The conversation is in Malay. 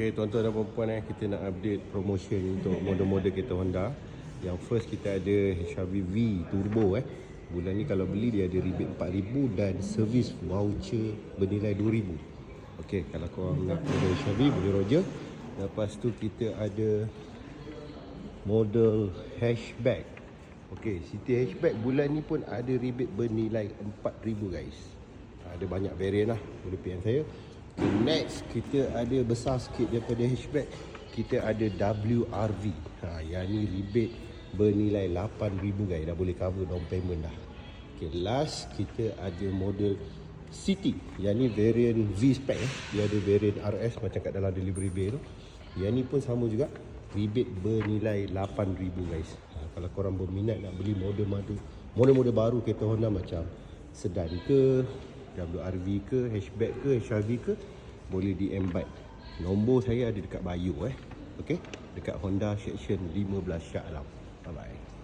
Okay, tuan-tuan dan puan eh, kita nak update promotion untuk model-model kereta Honda. Yang first kita ada HRV V Turbo eh. Bulan ni kalau beli dia ada rebate 4000 dan servis voucher bernilai 2000. Okay, kalau korang nak model HRV boleh roger. Lepas tu kita ada model hatchback. Okay, City hatchback bulan ni pun ada rebate bernilai 4000 guys. Ada banyak variant lah boleh PM saya. Okay, next kita ada besar sikit daripada hatchback. Kita ada WRV. Ha, yang ni rebate bernilai 8000 guys. Dah boleh cover down payment dah. Okay, last kita ada model City. Yang ni variant V-Spec eh. Dia ada variant RS macam kat dalam delivery bay tu. Yang ni pun sama juga. Rebate bernilai 8000 guys. Ha, kalau korang berminat nak beli model-model model-model baru kereta Honda macam sedan ke, WRV ke, hatchback ke, HRV ke, boleh DM Bike. Nombor saya ada dekat bio eh. Okey, dekat Honda Section 15 Shah Alam. Bye bye.